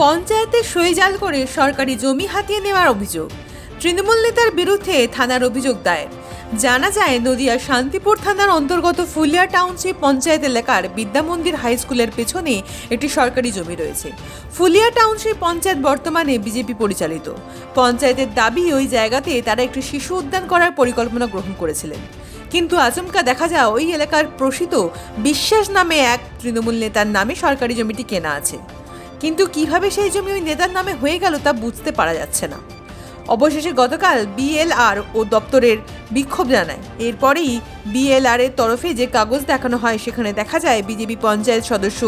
পঞ্চায়েতে সইজাল করে সরকারি জমি হাতিয়ে নেওয়ার অভিযোগ। তৃণমূল নেতার বিরুদ্ধে থানার অভিযোগ দায়ের। জানা যায়, নদিয়া শান্তিপুর থানার অন্তর্গত ফুলিয়া টাউনশিপ পঞ্চায়েত এলাকার বিদ্যামন্দির হাই স্কুলের পেছনে একটি সরকারি জমি রয়েছে। ফুলিয়া টাউনশিপ পঞ্চায়েত বর্তমানে বিজেপি পরিচালিত। পঞ্চায়েতের দাবি ওই জায়গাতে তারা একটি শিশু উদ্যান করার পরিকল্পনা গ্রহণ করেছিলেন। কিন্তু আচমকা দেখা যায়, ওই এলাকার প্রসিত বিশ্বাস নামে এক তৃণমূল নেতার নামে সরকারি জমিটি কেনা আছে। কিন্তু কীভাবে সেই জমি ওই নেতার নামে হয়ে গেল তা বুঝতে পারা যাচ্ছে না। অবশেষে গতকাল বিএলআর ও দপ্তরের বিক্ষোভ জানায়। এরপরেই বিএলআর এর তরফে যে কাগজ দেখানো হয়, সেখানে দেখা যায় বিজেপি পঞ্চায়েত সদস্য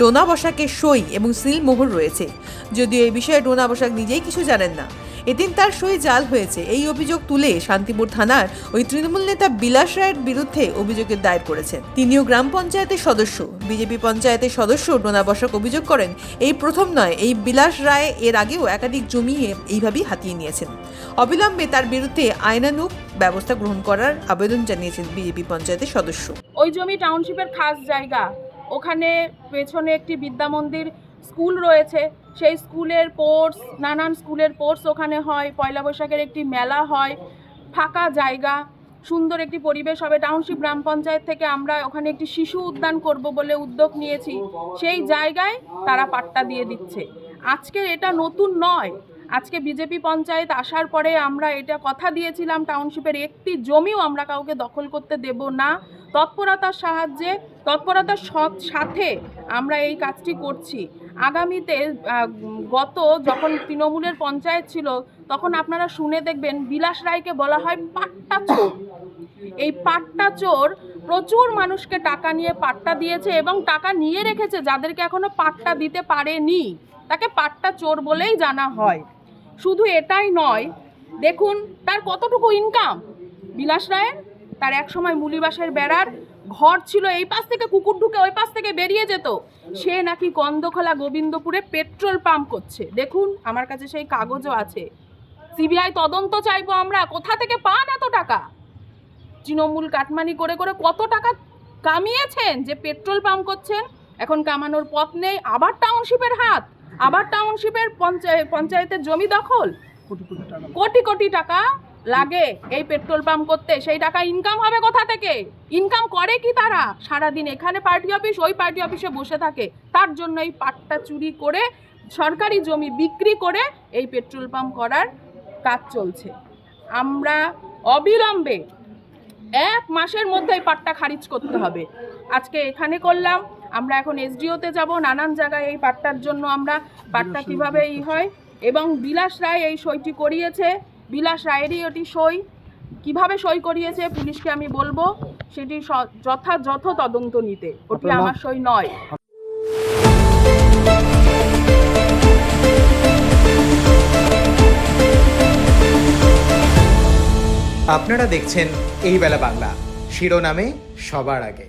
ডোনা বসাকের সই এবং সিল মোহর রয়েছে। যদিও এই বিষয়ে ডোনা বসাক নিজেই কিছু জানেন না। এদিন তার সই জাল হয়েছে। এই অভিযোগ তুলে শান্তিপুর থানার ওই তৃণমূল নেতা বিলাস রায়ের বিরুদ্ধে অভিযোগের দায়ের করেছেন। তিনিও গ্রাম পঞ্চায়েতের সদস্য। বিজেপি পঞ্চায়েতের সদস্য ডোনা বসাক অভিযোগ করেন, এই প্রথম নয়, এই বিলাস রায় এর আগেও একাধিক জমি এইভাবেই হাতিয়ে নিয়েছেন। অবিলম্বে তার বিরুদ্ধে আইনানুগ ব্যবস্থা গ্রহণ করার আবেদন জানিয়েছেন বিজেপি পঞ্চায়েতের সদস্য। ওই জমি টাউনশিপের খাস জায়গা, ওখানে পেছনে একটি বিদ্যা মন্দির স্কুল রয়েছে, সেই স্কুলের কোর্স, নানান স্কুলের কোর্স ওখানে হয়, পয়লা বৈশাখের একটি মেলা হয়, ফাঁকা জায়গা, সুন্দর একটি পরিবেশ হবে। টাউনশিপ গ্রাম পঞ্চায়েত থেকে আমরা ওখানে একটি শিশু উদ্যান করব বলে উদ্যোগ নিয়েছি। সেই জায়গায় তারা পাট্টা দিয়ে দিচ্ছে। আজকের এটা নতুন নয় আজকে বিজেপি পঞ্চায়েত আসার পরে আমরা এটা কথা দিয়েছিলাম টাউনশিপের একটি জমিও আমরা কাউকে দখল করতে দেব না। তৎপরতার সাহায্যে, তৎপরতার সাথে আমরা এই কাজটি করছি। আগামীতে গত যখন তৃণমূলের পঞ্চায়েত ছিল, তখন আপনারা শুনে দেখবেন বিলাস রায়কে বলা হয় পাট্টা চোর। এই পাট্টা চোর প্রচুর মানুষকে টাকা নিয়ে পাট্টা দিয়েছে এবং টাকা নিয়ে রেখেছে যাদেরকে এখনও পাট্টা দিতে পারেনি। তাকে পাট্টা চোর বলেই জানা হয়। শুধু এটাই নয়, দেখুন তার কতটুকু ইনকাম বিলাস রায়ের? তার এক সময় মুলিবাসের বেড়ার ঘর ছিল এই পাশ থেকে কুকুর ঢুকে ওই পাশ থেকে বেরিয়ে যেত। সে নাকি গন্ধখোলা গোবিন্দপুরে পেট্রোল পাম্প করছে। দেখুন, আমার কাছে সেই কাগজও আছে। সিবিআই তদন্ত চাইব আমরা, কোথা থেকে পান এত টাকা? তৃণমূল কাটমানি করে করে কত টাকা কামিয়েছেন যে পেট্রোল পাম্প করছেন? এখন কামানোর পথ নেই, আবার টাউনশিপের হাত। আবার টাউনশিপের পঞ্চায়েত পঞ্চায়েতের জমি দখল? কোটি কোটি টাকা লাগে। এই পেট্রোল পাম্প করতে। সেই টাকা ইনকাম হবে কোথা থেকে? ইনকাম করে কি তারা? সারাদিন এখানে পার্টি অফিস ওই পার্টি অফিসে বসে থাকে। তার জন্য এই পাটটা চুরি করে সরকারি জমি বিক্রি করে এই পেট্রোল পাম্প করার কাজ চলছে। আমরা অবিলম্বে এক মাসের মধ্যে এই পাটটা খারিজ করতে হবে। আজকে এখানে করলাম আমরা এখন এসডিওতে যাব নানান জায়গায় এই পাটটার জন্য আমরা পাটটা কীভাবে এই হয়। এবং বিলাস রায় এই সইটি করিয়েছে। বিলাস রায়েরই ওটি সই। কীভাবে সই করিয়েছে পুলিশকে আমি বলব সেটি স- যথাযথ তদন্ত নিতে। ওটি আমার সই নয়। আপনারা দেখছেন এই বেলা বাংলা। শিরোনামে সবার আগে।